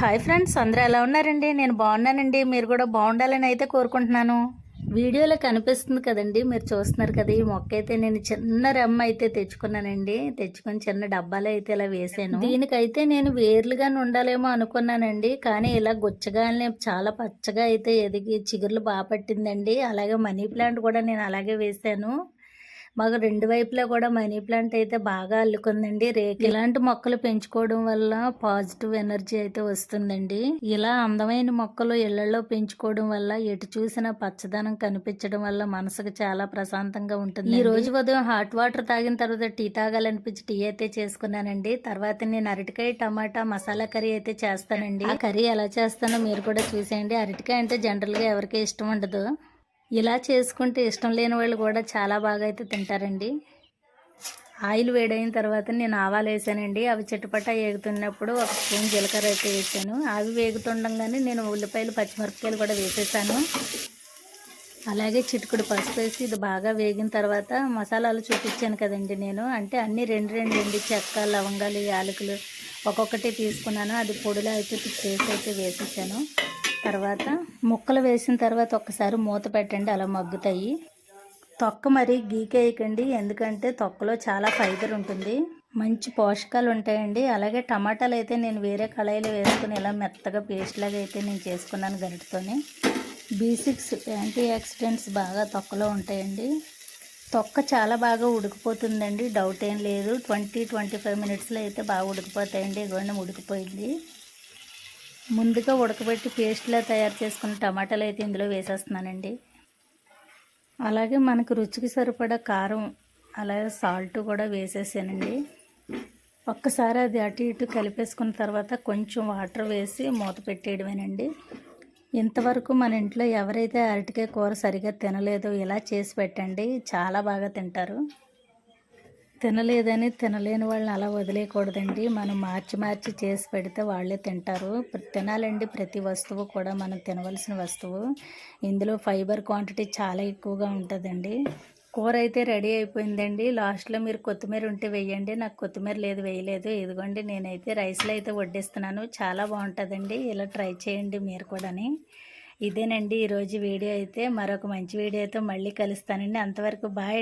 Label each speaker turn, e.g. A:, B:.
A: Hi friends అందరూ ఎలా ఉన్నారండి? నేను బాగున్నానండి. మీరు కూడా బాగుండాలని అయితే కోరుకుంటున్నాను. వీడియోలో కనిపిస్తుంది కదండి మీరు చూస్తున్నారు కదా ఈ మొక్క అయితే నేను చిన్న రెమ్మ అయితే తెచ్చుకున్నానండి. తెచ్చుకొని చిన్న డబ్బాలో అయితే ఇలా వేసాను. దీనికైతే నేను వేర్లుగానే ఉండాలేమో అనుకున్నానండి. కానీ ఇలా గుచ్చగానే చాలా పచ్చగా అయితే ఎదిగి చిగుర్లు బాగా పట్టిందండి. అలాగే మనీ ప్లాంట్ కూడా నేను అలాగే వేసాను. మాకు రెండు వైపులా కూడా మనీ ప్లాంట్ అయితే బాగా అల్లుకుందండి. రేక్ ఇలాంటి మొక్కలు పెంచుకోవడం వల్ల పాజిటివ్ ఎనర్జీ అయితే వస్తుందండి. ఇలా అందమైన మొక్కలు ఇళ్ళలో పెంచుకోవడం వల్ల ఎటు చూసినా పచ్చదనం కనిపించడం వల్ల మనసుకు చాలా ప్రశాంతంగా ఉంటుంది ఈ రోజు ఉదయం హాట్ వాటర్ తాగిన తర్వాత టీ తాగాలనిపించి టీ అయితే చేసుకున్నానండి. తర్వాత నేను అరటికాయ టమాటా మసాలా కర్రీ అయితే చేస్తానండి. ఆ కర్రీ ఎలా చేస్తానో మీరు కూడా చూసేయండి. అరటికాయ అంటే జనరల్గా ఎవరికీ ఇష్టం ఉండదు. ఇలా చేసుకుంటే ఇష్టం లేని వాళ్ళు కూడా చాలా బాగా అయితే తింటారండి. ఆయిల్ వేడైన తర్వాత నేను ఆవాలు వేసానండి. అవి చిటపట వేగుతున్నప్పుడు ఒక స్పూన్ జీలకర్ర అయితే వేసాను. అవి వేగుతుండగానే నేను ఉల్లిపాయలు పచ్చిమిరపకాయలు కూడా వేసేసాను. అలాగే చిటుకుడు పసుపు వేసి ఇది బాగా వేగిన తర్వాత మసాలాలు చూపించాను కదండి నేను. అంటే అన్ని రెండు రెండు రెండు చెక్క లవంగాలు యాలకులు ఒక్కొక్కటి తీసుకున్నాను. అది పొడిలో అయితే చేసి అయితే వేసేసాను. తర్వాత ముక్కలు వేసిన తర్వాత ఒక్కసారి మూత పెట్టండి అలా మగ్గుతాయి. తొక్క మరి గీకేయకండి ఎందుకంటే తొక్కలో చాలా ఫైబర్ ఉంటుంది. మంచి పోషకాలు ఉంటాయండి. అలాగే టమాటాలు అయితే నేను వేరే కళాయిలో వేసుకుని ఇలా మెత్తగా పేస్ట్ లాగా అయితే నేను చేసుకున్నాను గరిటతోని. బీ సిక్స్ యాంటీ ఆక్సిడెంట్స్ బాగా తొక్కలో ఉంటాయండి. తొక్క చాలా బాగా ఉడికిపోతుందండి. డౌట్ ఏం లేదు. ట్వంటీ ట్వంటీ ఫైవ్ మినిట్స్లో అయితే బాగా ఉడికిపోతాయండి. ఇగోండి ఉడికిపోయింది ముందుగా ఉడకబెట్టి పేస్ట్లా తయారు చేసుకున్న టమాటాలు అయితే ఇందులో వేసేస్తున్నానండి. అలాగే మనకు రుచికి సరిపడా కారం అలాగే సాల్ట్ కూడా వేసేసానండి. ఒక్కసారి అది అటు ఇటు కలిపేసుకున్న తర్వాత కొంచెం వాటర్ వేసి మూత పెట్టేయడమేనండి. ఇంతవరకు మన ఇంట్లో ఎవరైతే అరటికాయ కూర సరిగా తినలేదో ఇలా చేసి పెట్టండి చాలా బాగా తింటారు. తినలేదని తినలేని వాళ్ళని అలా వదిలేయకూడదండి. మనం మార్చి మార్చి చేసి పెడితే వాళ్ళే తింటారు. తినాలండి ప్రతి వస్తువు కూడా. మనం తినవలసిన వస్తువు. ఇందులో ఫైబర్ క్వాంటిటీ చాలా ఎక్కువగా ఉంటుందండి. కూర అయితే రెడీ అయిపోయిందండి. లాస్ట్లో మీరు కొత్తిమీర ఉంటే వేయండి. నాకు కొత్తిమీర లేదు వేయలేదు. ఇదిగోండి నేనైతే రైస్లో అయితే వడ్డిస్తున్నాను. చాలా బాగుంటుందండి. ఇలా ట్రై చేయండి మీరు కూడాని. ఇదేనండి ఈరోజు వీడియో అయితే. మరొక మంచి వీడియోతో మళ్ళీ కలుస్తానండి. అంతవరకు బాయ్